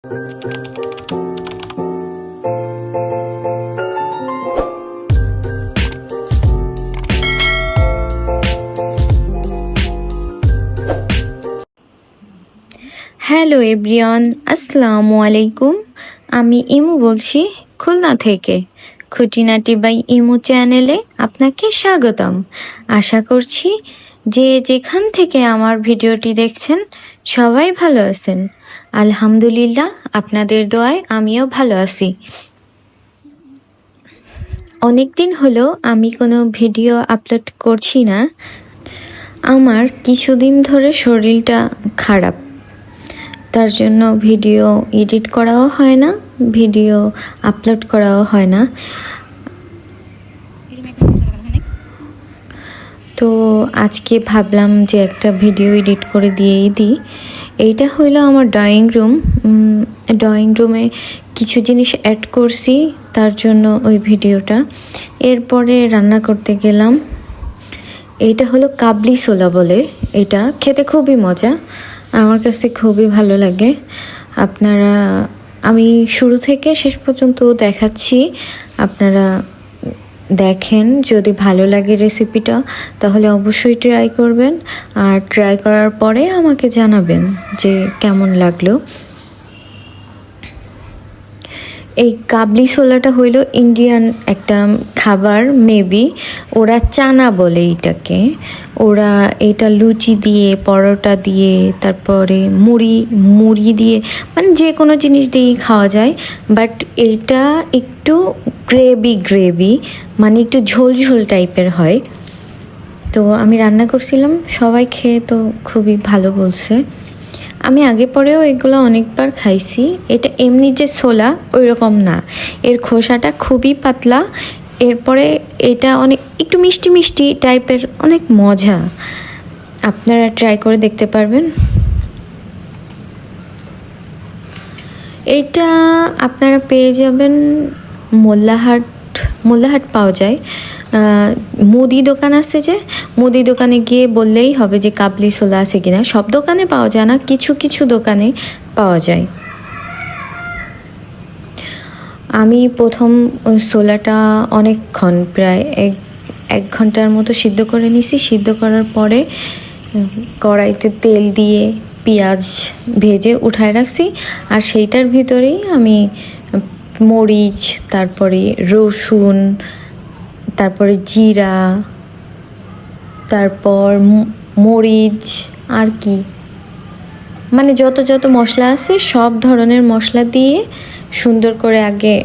Hello everyone, আসসালামু আলাইকুম। আমি ইমু বলছি খুলনা থেকে। খুঁটিনাটি বাই ইমু চ্যানেলে আপনাকে স্বাগতম। আশা করছি যে যেখান থেকে আমার ভিডিওটি দেখছেন সবাই ভালো আছেন। আলহামদুলিল্লাহ, আপনাদের দোয়ায় আমিও ভালো আছি। অনেক দিন হলো আমি কোনো ভিডিও আপলোড করছি না। আমার কিছুদিন ধরে শরীরটা খারাপ। তার জন্য ভিডিও এডিট করাও হয় না, ভিডিও আপলোড করাও হয় না। তো আজকে ভাবলাম যে একটা ভিডিও এডিট করে দিয়েই দিই। এইটা হইল আমার ড্রয়িং রুম ড্রয়িং রুমে কিছু জিনিস অ্যাড করছি, তার জন্য ওই ভিডিওটা। এরপরে রান্না করতে গেলাম। এইটা হলো কাবলি সোলা বলে, এটা খেতে খুবই মজা, আমার কাছে খুবই ভালো লাগে। আপনারা, আমি শুরু থেকে শেষ পর্যন্ত দেখাচ্ছি, আপনারা দেখেন, যদি ভালো লাগে রেসিপিটা তাহলে অবশ্যই ট্রাই করবেন। আর ট্রাই করার পরে আমাকে জানাবেন যে কেমন লাগল। এই কাবলি ছোলাটা হইল ইন্ডিয়ান একটা খাবার মেবি ওরা চানা বলে এটাকে। ওরা এটা লুচি দিয়ে, পরোটা দিয়ে, তারপরে মুড়ি মুড়ি দিয়ে মানে যে কোনো জিনিস দিয়েই খাওয়া যায়। বাট এইটা একটু গ্রেভি গ্রেভি মানে একটু ঝোল ঝোল টাইপের হয়। তো আমি রান্না করছিলাম, সবাই খেয়ে তো খুবই ভালো বলছে। আমি আগে পরেও এগুলো অনেকবার খাইছি। এটা এমনি যে ছোলা ওই রকম না। এর খোসাটা খুবই পাতলা। এরপরে এটা অনেক, একটু মিষ্টি মিষ্টি টাইপের অনেক মজা। আপনারা ট্রাই করে দেখতে পারবেন। এটা আপনারা পেয়ে যাবেন মোল্লাহাট মোল্লাহাট পাওয়া যায়। মুদি দোকান আছে যে, মুদি দোকানে গিয়ে বললেই হবে যে কাবলি ছোলা আছে কিনা। সব দোকানে পাওয়া যায় না, কিছু কিছু দোকানে পাওয়া যায়। আমি প্রথম ছোলাটা অনেকক্ষণ, প্রায় এক এক ঘণ্টার মতো সিদ্ধ করে নিছি। সিদ্ধ করার পরে, কড়াইতে তেল দিয়ে পেঁয়াজ ভেজে উঠায় রাখছি। আর সেইটার ভিতরেই আমি মরিচ, তারপরে রসুন, তারপরে জিরা, তারপর মরিচ, আর কি? মানে যত যত মশলা আছে, সব ধরনের মশলা দিয়ে সুন্দর করে আগে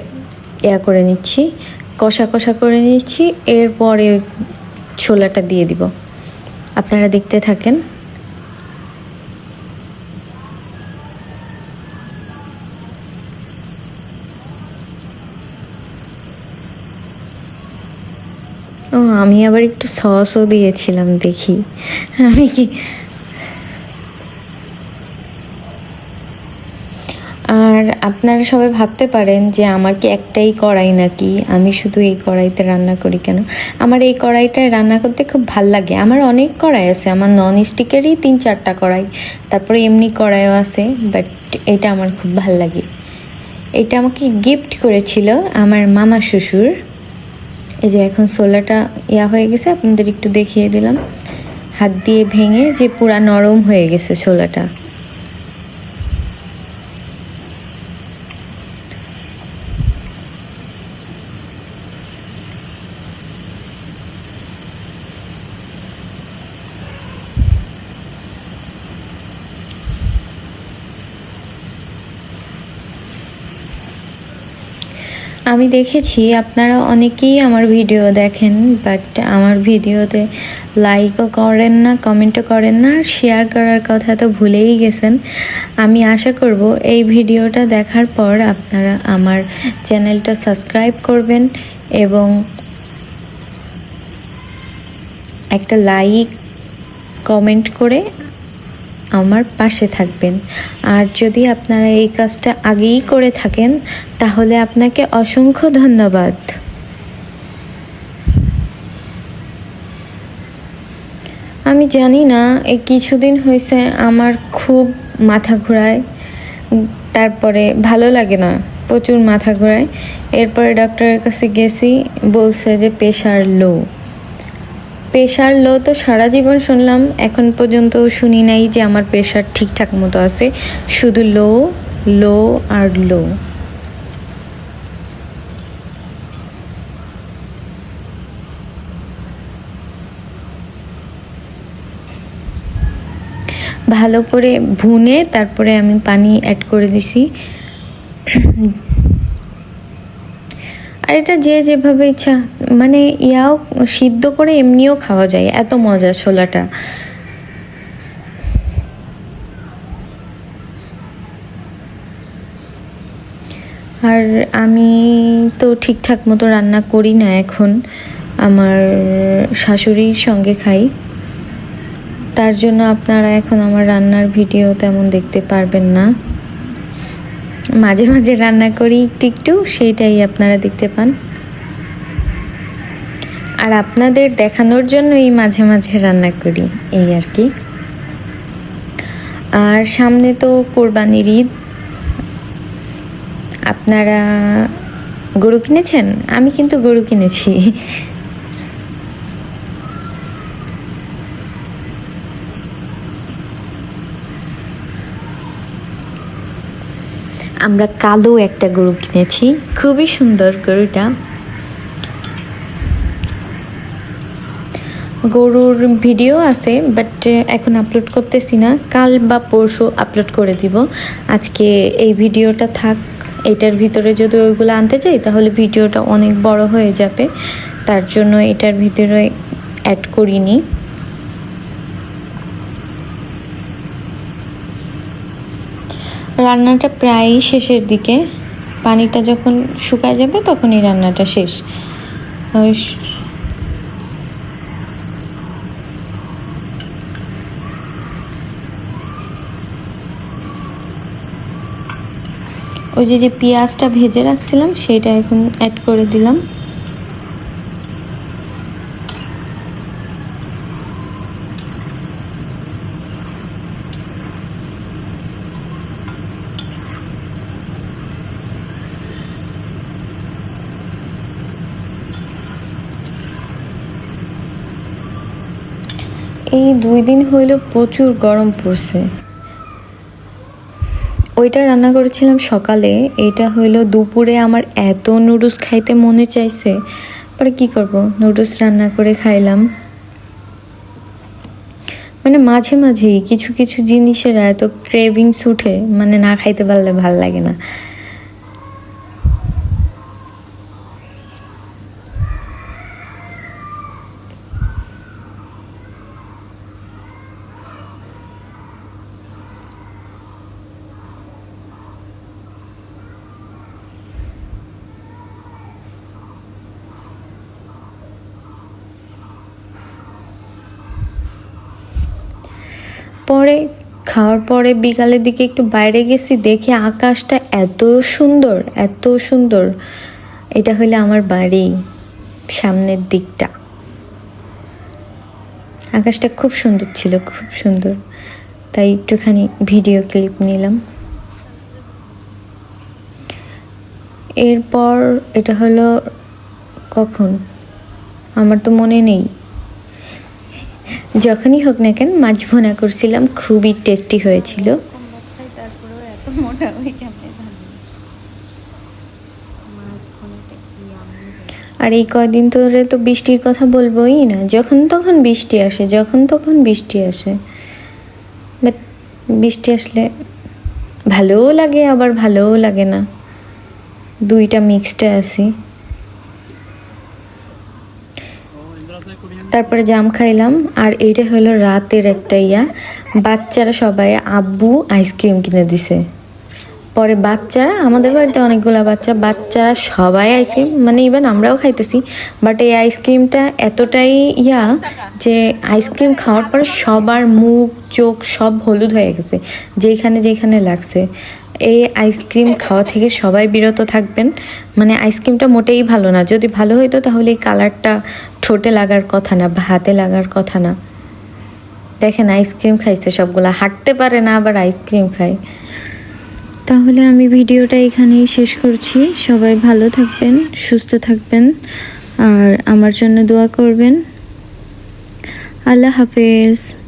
ইয়া করে নিচ্ছি, কষা কষা করে নিচ্ছি, এরপরে ছোলাটা দিয়ে দিব। আপনারা দেখতে থাকেন। আমি আবার একটু সসও দিয়েছিলাম, দেখি। আমি কি আর আপনারা সবাই ভাবতে পারেন যে আমার কি একটাই কড়াই নাকি? আমি শুধু এই কড়াইতে রান্না করি কেন? আমার এই কড়াইটায় রান্না করতে খুব ভালো লাগে। আমার অনেক কড়াই আছে। আমার নন স্টিকেরই তিন চারটা কড়াই। তারপরে এমনি কড়াইও আছে বাট এটা আমার খুব ভালো লাগে। এটা আমাকে গিফট করেছিল আমার মামা শ্বশুর। এই যে এখন সোলাটা ইয়া হয়ে গেছে, আপনাদের একটু দেখিয়ে দিলাম। হাত দিয়ে ভেঙে যে পুরা নরম হয়ে গেছে ছোলাটা আমি দেখেছি, আপনারা অনেকেই আমার ভিডিও দেখেন বাট আমার ভিডিওতে লাইকও করেন না কমেন্টও করেন না, আর শেয়ার করার কথা তো ভুলেই গেছেন। আমি আশা করব এই ভিডিওটা দেখার পর আপনারা আমার চ্যানেলটা সাবস্ক্রাইব করবেন এবং একটা লাইক কমেন্ট করে আমার পাশে থাকবেন। আর যদি আপনারা এই কাজটা আগেই করে থাকেন, তাহলে আপনাকে অসংখ্য ধন্যবাদ। আমি জানি না, এই কিছুদিন হয়েছে আমার খুব মাথা ঘোরায়, তারপরে ভালো লাগে না, প্রচুর মাথা ঘোরায়। এরপরে ডক্টরের কাছে গেছি, বলছে যে প্রেশার লো। প্রেশার লো তো সারা জীবন শুনলাম, এখন পর্যন্ত শুনি নাই যে আমার প্রেশার ঠিকঠাক মতো আছে। শুধু লো লো আর লো। ভালো করে ভুনে তারপরে আমি পানি অ্যাড করে দিছি। আর এটা যে যেভাবে ইচ্ছা মানে ইয়াও সিদ্ধ করে এমনিও খাওয়া যায়, এত মজা ছোলাটা। আর আমি তো ঠিকঠাক মতো রান্না করি না এখন, আমার শাশুড়ির সঙ্গে খাই। তার জন্য আপনারা এখন আমার রান্নার ভিডিও তেমন দেখতে পারবেন না। মাঝে মাঝে রান্না করি একটু একটু, সেইটাই আপনারা দেখতে পান। আর আপনাদের দেখানোর জন্যই মাঝে মাঝে রান্না করি, এই আর কি। আর সামনে তো কোরবানির ঈদ। আপনারা গরু কিনেছেন? আমি কিন্তু গরু কিনেছি। আমরা কালো একটা গরু কিনেছি। খুবই সুন্দর গরুটা। গরুর ভিডিও আছে বাট এখন আপলোড করতেছি না। কাল বা পরশু আপলোড করে দিব। আজকে এই ভিডিওটা থাক, এটার ভিতরে যদি ওইগুলো আনতে চাই, তাহলে ভিডিওটা অনেক বড় হয়ে যাবে। তার জন্য এটার ভিতরে অ্যাড করিনি। রান্নাটা প্রায়ই শেষের দিকে। পানিটা যখন শুকায় যাবে তখনই রান্নাটা শেষ। ওই ওই যে যে পেঁয়াজটা ভেজে রাখছিলাম, সেটা এখন অ্যাড করে দিলাম। এই দুই দিন হইল প্রচুর গরম পড়ছে। ওইটা রান্না করেছিলাম সকালে এটা হইল দুপুরে আমার এত নুডলস খাইতে মনে চাইছে, পরে কি করব? নুডলস রান্না করে খাইলাম। মানে মাঝে মাঝেই কিছু কিছু জিনিসের এত ক্রেভিংস উঠে মানে না খাইতে পারলে ভালো লাগে না। পরে খাওয়ার পরে বিকালের দিকে একটু বাইরে গেছি, দেখি আকাশটা এত সুন্দর এত সুন্দর। এটা হলো আমার বাড়ি, সামনের দিকটা। আকাশটা খুব সুন্দর ছিল, খুব সুন্দর। তাই একটুখানি ভিডিও ক্লিপ নিলাম। এরপর এটা হলো কখন? আমার তো মনে নেই। যখনই হোক না কেন মাছ ভোনা করছিলাম খুবই টেস্টি হয়েছিল। তারপরেও এত মোটা হয়ে আর এই কয়দিন ধরে তো বৃষ্টির কথা বলবোই না। যখন তখন বৃষ্টি আসে যখন তখন বৃষ্টি আসে। বাট বৃষ্টি আসলে ভালোও লাগে আবার ভালোও লাগে না। দুইটা মিক্সডে আছি। তারপরে জাম খাইলাম। আর এইটা হলো রাতের একটা ইয়া। বাচ্চারা সবাই আব্বু আইসক্রিম কিনে দিছে। পরে বাচ্চারা আমাদের বাড়িতে অনেকগুলো বাচ্চা, বাচ্চারা সবাই আইসক্রিম মানে ইভেন আমরাও খাইতেছি। বাট এই আইসক্রিমটা এতটাই ইয়া যে আইসক্রিম খাওয়ার পরে সবার মুখ, চোখ সব হলুদ হয়ে গেছে। যেখানে যেখানে লাগছে। এই আইসক্রিম খাওয়া থেকে সবাই বিরত থাকবেন। মানে আইসক্রিমটা মোটেই ভালো না। যদি ভালো হইতো তাহলে এই কালারটা ঠোঁটে লাগার কথা না বা হাতে লাগার কথা না। দেখেন আইসক্রিম খাইছে সবগুলা। হাঁটতে পারে না আবার আইসক্রিম খায়। তাহলে আমি ভিডিওটা এখানেই শেষ করছি। সবাই ভালো থাকবেন, সুস্থ থাকবেন, আর আমার জন্য দোয়া করবেন। আল্লাহ হাফেজ।